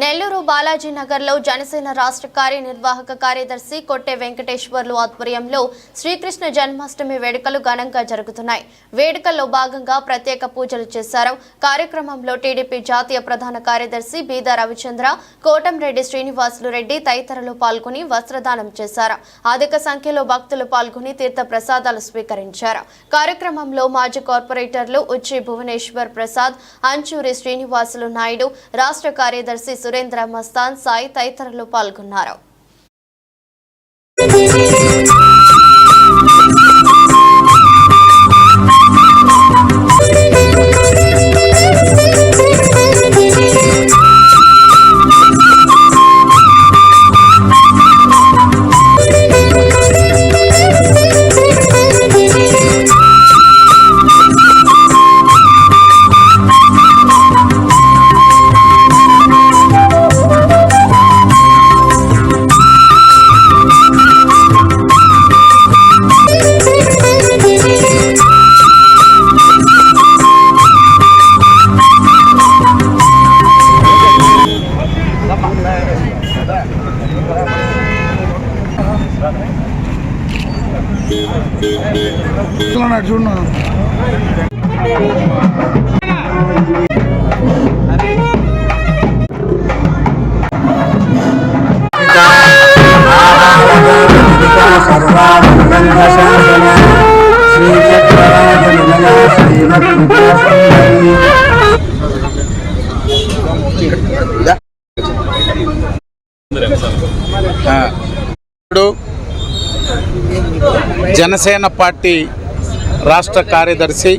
నెల్లూరు బాలాజీ నగర్లో జనసేన రాష్ట్ర కార్యనిర్వాహక కార్యదర్శి కొట్టె వెంకటేశ్వర్లు ఆధ్వర్యంలో శ్రీకృష్ణ జన్మాష్టమి వేడుకలు ఘనంగా జరుగుతున్నాయి. వేడుకల్లో భాగంగా ప్రత్యేక పూజలు చేశారు. కార్యక్రమంలో టీడీపీ జాతీయ ప్రధాన కార్యదర్శి బీదా రవిచంద్ర కోటంరెడ్డి శ్రీనివాసులు రెడ్డి తదితరులు పాల్గొని వస్త్రదానం చేశారు. అధిక సంఖ్యలో భక్తులు పాల్గొని తీర్థ ప్రసాదాలు స్వీకరించారు. కార్యక్రమంలో మాజీ కార్పొరేటర్లు ఉచ్చి భువనేశ్వర్ ప్రసాద్ అంచూరి శ్రీనివాసులు నాయుడు రాష్ట్ర కార్యదర్శి సురేంద్ర మస్తాన్ సాయి తదితరులు పాల్గొన్నారు. Selamat Yeah. ఇప్పుడు జనసేన పార్టీ రాష్ట్ర కార్యదర్శి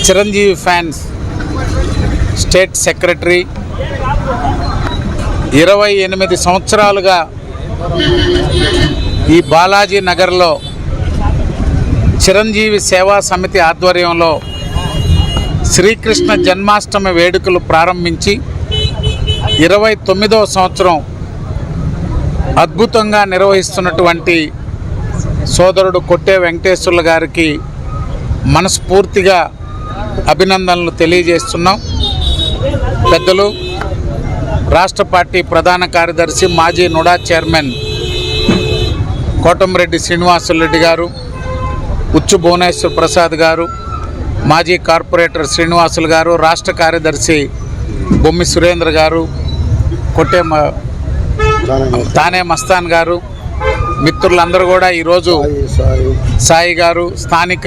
చిరంజీవి ఫ్యాన్స్ స్టేట్ సెక్రటరీ ఇరవై ఎనిమిది సంవత్సరాలుగా ఈ బాలాజీ నగర్లో చిరంజీవి సేవా సమితి ఆధ్వర్యంలో శ్రీకృష్ణ జన్మాష్టమి వేడుకలు ప్రారంభించి ఇరవై తొమ్మిదవ సంవత్సరం అద్భుతంగా నిర్వహిస్తున్నటువంటి సోదరుడు కొట్టే వెంకటేశ్వర్ల గారికి మనస్ఫూర్తిగా అభినందనలు తెలియజేస్తున్నాం. పెద్దలు రాష్ట్ర పార్టీ ప్రధాన కార్యదర్శి మాజీ నుడా చైర్మన్ కోటంరెడ్డి శ్రీనివాసులరెడ్డి గారు ఉచ్చు భువనేశ్వర్ ప్రసాద్ గారు మాజీ కార్పొరేటర్ శ్రీనివాసులు గారు రాష్ట్ర కార్యదర్శి బొమ్మి సురేంద్ర గారు కొట్టే తానే మస్తాన్ గారు మిత్రులందరూ కూడా ఈరోజు సాయి గారు స్థానిక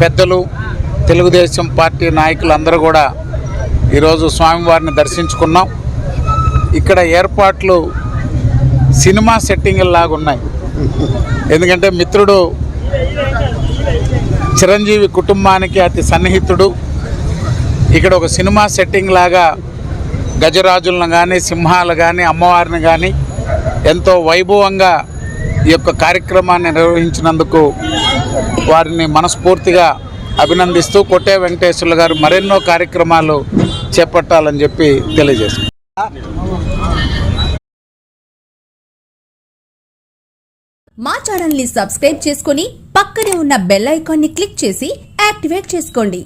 పెద్దలు తెలుగుదేశం పార్టీ నాయకులందరూ కూడా ఈరోజు స్వామివారిని దర్శించుకున్నాం. ఇక్కడ ఏర్పాట్లు సినిమా సెట్టింగ్లాగా ఉన్నాయి. ఎందుకంటే మిత్రుడు చిరంజీవి కుటుంబానికి అతి సన్నిహితుడు. ఇక్కడ ఒక సినిమా సెట్టింగ్ లాగా గజరాజులను కానీ సింహాలు కానీ అమ్మవారిని కానీ ఎంతో వైభవంగా ఈ యొక్క కార్యక్రమాన్ని నిర్వహించినందుకు వారిని మనస్ఫూర్తిగా అభినందిస్తూ కొట్టే వెంకటేశ్వర్లు గారు మరెన్నో కార్యక్రమాలు చేపట్టాలని చెప్పి తెలియజేశారు మా ఛానల్ని సబ్స్క్రైబ్ చేసుకుని పక్కనే ఉన్న బెల్ ఐకాన్ని క్లిక్ చేసి యాక్టివేట్ చేసుకోండి.